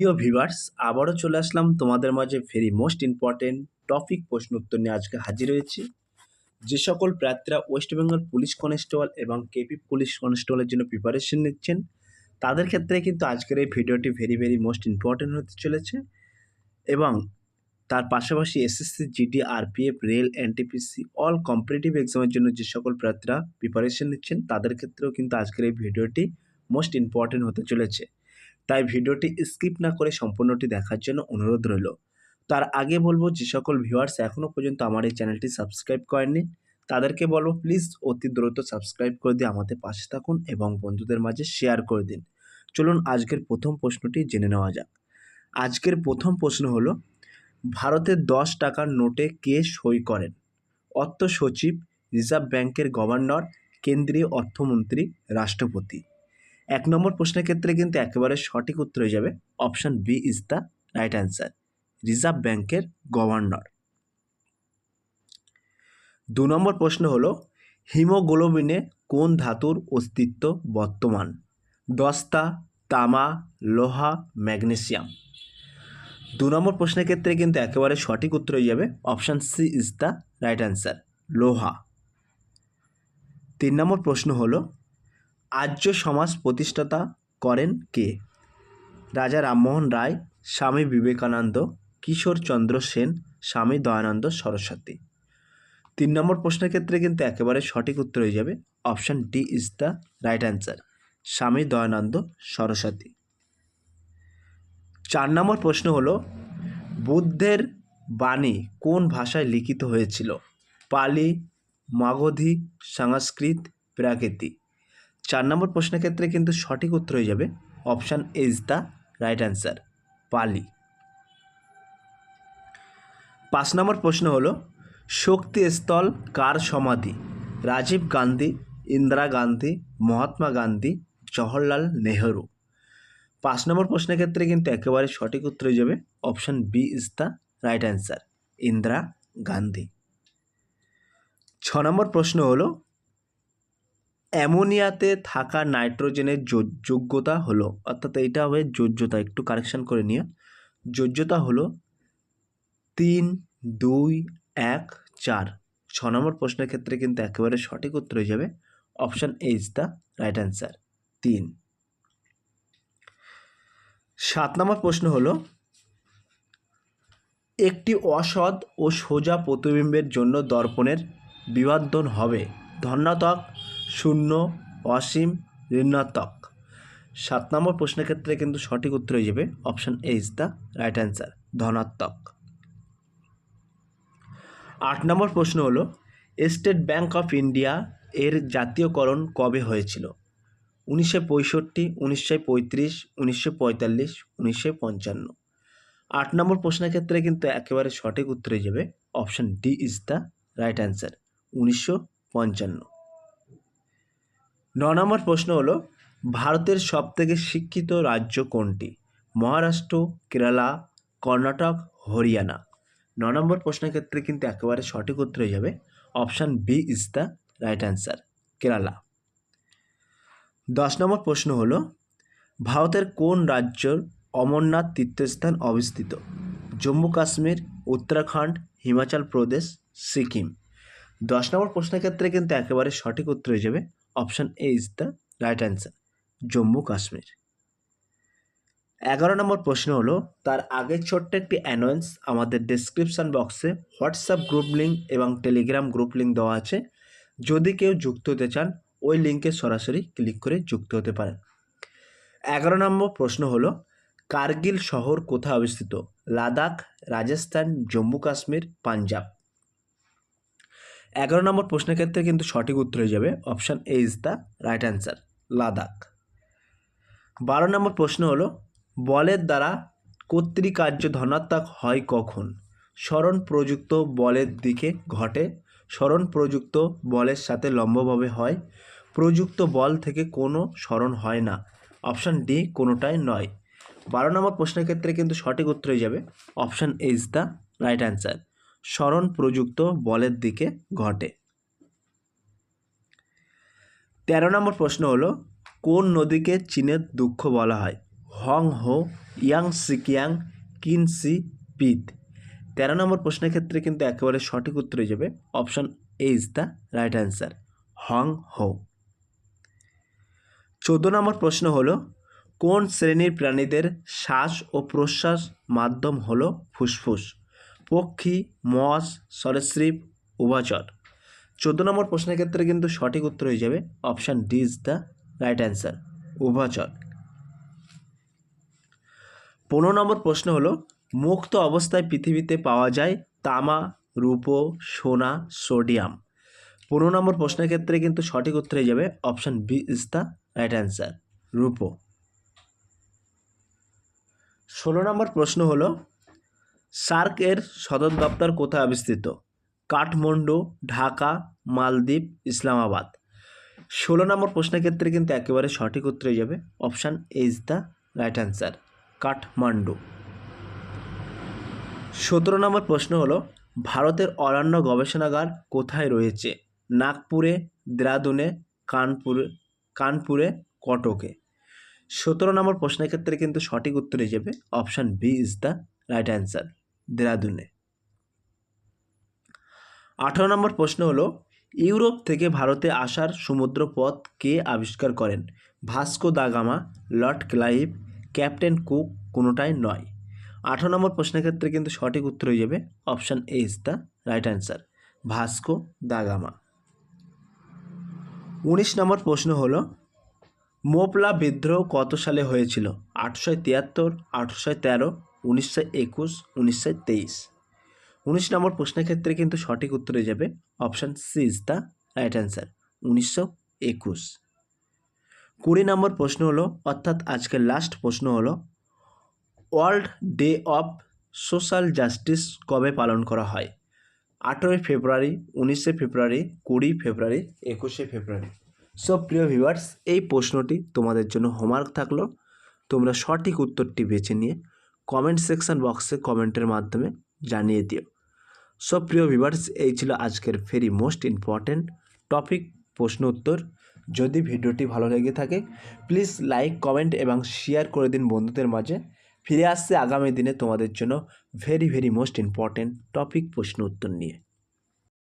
প্রিয় ভিভার্স আবারও চলে আসলাম তোমাদের মাঝে ভেরি মোস্ট ইম্পর্টেন্ট টপিক প্রশ্ন উত্তর নিয়ে আজকে হাজির হয়েছি। যে সকল প্রার্থীরা ওয়েস্ট বেঙ্গল পুলিশ কনস্টেবল এবং কেপি পুলিশ কনস্টেবলের জন্য প্রিপারেশন নিচ্ছেন, তাদের ক্ষেত্রে কিন্তু আজকের এই ভিডিওটি ভেরি ভেরি মোস্ট ইম্পর্টেন্ট হতে চলেছে এবং তার পাশাপাশি SSC GD RPF rail NTPC all competitive এক্সামের জন্য যে সকল প্রার্থীরা প্রিপারেশন নিচ্ছেন, তাদের ক্ষেত্রেও কিন্তু আজকের এই ভিডিওটি মোস্ট ইম্পর্টেন্ট হতে চলেছে। তাই ভিডিওটি স্কিপ না করে সম্পূর্ণটি দেখার জন্য অনুরোধ রইল। তার আগে বলব, যে সকল ভিউয়ার্স এখনও পর্যন্ত আমার এই চ্যানেলটি সাবস্ক্রাইব করেননি, তাদেরকে বলব প্লিজ অতি দ্রুত সাবস্ক্রাইব করে দিয়ে আমাদের পাশে থাকুন এবং বন্ধুদের মাঝে শেয়ার করে দিন। চলুন আজকের প্রথম প্রশ্নটি জেনে নেওয়া যাক। আজকের প্রথম প্রশ্ন হলো ভারতের দশ টাকার নোটে কে সই করেন? অর্থ সচিব, রিজার্ভ ব্যাংকের গভর্নর, কেন্দ্রীয় অর্থমন্ত্রী, রাষ্ট্রপতি। এক নম্বর প্রশ্নের ক্ষেত্রে কিন্তু একেবারে সঠিক উত্তর হয়ে যাবে option B is the right answer, reserve ব্যাংকের গভর্নর। দু নম্বর প্রশ্ন হলো, হিমোগ্লোবিনে কোন ধাতুর অস্তিত্ব বর্তমান? দস্তা, তামা, লোহা, ম্যাগনেসিয়াম। দু নম্বর প্রশ্নের ক্ষেত্রে কিন্তু একেবারে সঠিক উত্তর হয়ে যাবে option C is the right answer, লোহা। তিন নম্বর প্রশ্ন হলো আর্য সমাজ প্রতিষ্ঠাতা করেন কে? রাজা রামমোহন রায়, স্বামী বিবেকানন্দ, কিশোর চন্দ্র সেন, স্বামী দয়ানন্দ সরস্বতী। তিন নম্বর প্রশ্নের ক্ষেত্রে কিন্তু একেবারে সঠিক উত্তর হয়ে যাবে। Option D is the right answer, Swami Dayanand Saraswati. চার নম্বর প্রশ্ন হলো, বুদ্ধের বাণী কোন ভাষায় লিখিত হয়েছিল? পালি, মাগধী, সংস্কৃত, প্রাকৃতি। চার নম্বর প্রশ্নের ক্ষেত্রে কিন্তু সঠিক উত্তর হয়ে যাবে option is the right answer Pali. পাঁচ নম্বর প্রশ্ন হলো, শক্তি স্থল কার সমাধি? রাজীব গান্ধী, ইন্দিরা গান্ধী, মহাত্মা গান্ধী, জওহরলাল নেহরু। পাঁচ নম্বর প্রশ্নের ক্ষেত্রে কিন্তু একেবারে সঠিক উত্তর হয়ে যাবে option B is the right answer Indira Gandhi. ছ নম্বর প্রশ্ন হলো অ্যামোনিয়াতে থাকা নাইট্রোজেনের যোগ্যতা হলো, অর্থাৎ এইটা হবে যোজ্যতা, একটু কারেকশান করে নিয়ে যোজ্যতা হলো তিন, দুই, এক, চার। ছ নম্বর প্রশ্নের ক্ষেত্রে কিন্তু একেবারে সঠিক উত্তর হয়ে যাবে option A is the right answer তিন। সাত নম্বর প্রশ্ন হলো, একটি অসৎ ও সোজা প্রতিবিম্বের জন্য দর্পণের বিবর্ধন হবে। ধন্যাত্মক শূন্য, অসীম, ঋণাত্মক। সাত নম্বর প্রশ্নের ক্ষেত্রে কিন্তু সঠিক উত্তর হয়ে যাবে option A is the right answer ধনাত্মক। আট নম্বর প্রশ্ন হলো, স্টেট ব্যাঙ্ক অফ ইন্ডিয়া এর জাতীয়করণ কবে হয়েছিল? উনিশশো পঁয়ষট্টি, উনিশশো পঁয়ত্রিশ, উনিশশো পঁয়তাল্লিশ, উনিশশো পঞ্চান্ন। আট নম্বর প্রশ্নের ক্ষেত্রে কিন্তু একেবারে সঠিক উত্তর হয়ে যাবে option D is the right answer উনিশশো পঞ্চান্ন। ন নম্বর প্রশ্ন হলো, ভারতের সবথেকে শিক্ষিত রাজ্য কোনটি? মহারাষ্ট্র, কেরালা, কর্ণাটক, হরিয়ানা। ন নম্বর প্রশ্নের ক্ষেত্রে কিন্তু একেবারে সঠিক উত্তর হয়ে যাবে। Option B is the right answer, Kerala. দশ নম্বর প্রশ্ন হলো, ভারতের কোন রাজ্যর অমরনাথ তীর্থস্থান অবস্থিত? জম্মু কাশ্মীর, উত্তরাখণ্ড, হিমাচল প্রদেশ, সিকিম। দশ নম্বর প্রশ্নের ক্ষেত্রে কিন্তু একেবারে সঠিক উত্তর হয়ে যাবে। Option A is the right answer, Jammu Kashmir. এগারো নম্বর প্রশ্ন হলো, তার আগের ছোট্ট একটি অ্যানোয়েন্স আমাদের ডিসক্রিপশান বক্সে হোয়াটসঅ্যাপ গ্রুপ লিঙ্ক এবং টেলিগ্রাম গ্রুপ লিঙ্ক দেওয়া আছে। যদি কেউ যুক্ত হতে চান, ওই লিঙ্কে সরাসরি ক্লিক করে যুক্ত হতে পারেন। এগারো নম্বর প্রশ্ন হলো, কার্গিল শহর কোথায় অবস্থিত? লাদাখ, রাজস্থান, জম্মু কাশ্মীর, পাঞ্জাব। এগারো নম্বর প্রশ্নের ক্ষেত্রে কিন্তু সঠিক উত্তর হয়ে যাবে option A is the right answer, Ladakh. বারো নম্বর প্রশ্ন হলো, বলের দ্বারা কর্তৃকার্য ধনাত্মক হয় কখন? স্মরণ প্রযুক্ত বলের দিকে ঘটে, স্মরণ প্রযুক্ত বলের সাথে লম্বভাবে হয়, প্রযুক্ত বল থেকে কোনো স্মরণ হয় না, অপশান ডি কোনোটাই নয়। বারো নম্বর প্রশ্নের ক্ষেত্রে কিন্তু সঠিক উত্তর হয়ে যাবে, option A is the right answer. স্মরণ প্রযুক্ত বলের দিকে ঘটে। তেরো নম্বর প্রশ্ন হলো, কোন নদীকে চীনের দুঃখ বলা হয়? হং হো, ইয়াং সিকিয়াং কিনসি পিত তেরো নম্বর প্রশ্নের ক্ষেত্রে কিন্তু একেবারে সঠিক উত্তর হয়ে যাবে, option A is the right answer, Hwang Ho. চোদ্দ নম্বর প্রশ্ন হলো, কোন শ্রেণির প্রাণীদের শ্বাস ও প্রশ্বাস মাধ্যম হলো ফুসফুস? পক্ষী মস সরীসৃপ উভচর। চোদ্দ নম্বর প্রশ্নের ক্ষেত্রে কিন্তু সঠিক উত্তর হয়ে যাবে option D is the right answer উভচর। পনেরো নম্বর প্রশ্ন হলো, মুক্ত অবস্থায় পৃথিবীতে পাওয়া যায় তামা, রূপো, সোনা, সোডিয়াম। পনেরো নম্বর প্রশ্নের ক্ষেত্রে কিন্তু সঠিক উত্তর হয়ে যাবে option B is the right answer রূপো। ষোলো নম্বর প্রশ্ন হলো সার্ক এর সদর দপ্তর কোথায় অবস্থিত? কাঠমান্ডু, ঢাকা, মালদ্বীপ, ইসলামাবাদ। ষোলো নম্বর প্রশ্নের ক্ষেত্রে কিন্তু একেবারে সঠিক উত্তর যাবে। Option A is the right answer Kathmandu. সতেরো নম্বর প্রশ্ন হলো, ভারতের অরণ্য গবেষণাগার কোথায় রয়েছে? নাগপুরে, দেরাদুনে, কানপুরে কানপুরে, কটকে। সতেরো নম্বর প্রশ্নের ক্ষেত্রে কিন্তু সঠিক উত্তর যাবে। Option B is the right answer দেরাদুনে। আঠারো নম্বর প্রশ্ন হলো, ইউরোপ থেকে ভারতে আসার সমুদ্র পথ কে আবিষ্কার করেন? Vasco da Gama, Lord Clive, Captain Cook কোনোটাই নয়। আঠারো নম্বর প্রশ্নের ক্ষেত্রে কিন্তু সঠিক উত্তর হয়ে যাবে option A is the right answer, Vasco da Gama. উনিশ নম্বর প্রশ্ন হলো, মোপলা বিদ্রোহ কত সালে হয়েছিল? আটশো তিয়াত্তর, আটশো তেরো উনিশশো একুশ, উনিশশো তেইশ। উনিশ নম্বর প্রশ্নের ক্ষেত্রে কিন্তু সঠিক উত্তরে যাবে option C is the right answer, উনিশশো একুশ। কুড়ি নম্বর প্রশ্ন হলো, অর্থাৎ আজকের লাস্ট প্রশ্ন হলো, world day of social justice কবে পালন করা হয়? আঠেরোই ফেব্রুয়ারি, উনিশে ফেব্রুয়ারি, কুড়ি ফেব্রুয়ারি, একুশে ফেব্রুয়ারি। সো প্রিয় ভিউয়ার্স এই প্রশ্নটি তোমাদের জন্য হোমওয়ার্ক থাকল। তোমরা সঠিক উত্তরটি বেছে নিয়ে কমেন্ট সেকশন বক্সে কমেন্টের মাধ্যমে জানিয়ে দিও। সব প্রিয় ভিভার্স এই ছিল আজকের ভেরি মোস্ট ইম্পর্ট্যান্ট টপিক প্রশ্ন উত্তর। যদি ভিডিওটি ভালো লেগে থাকে প্লিজ লাইক কমেন্ট এবং শেয়ার করে দিন বন্ধুদের মাঝে। ফিরে আসছে আগামী দিনে তোমাদের জন্য very very most important topic প্রশ্ন উত্তর নিয়ে।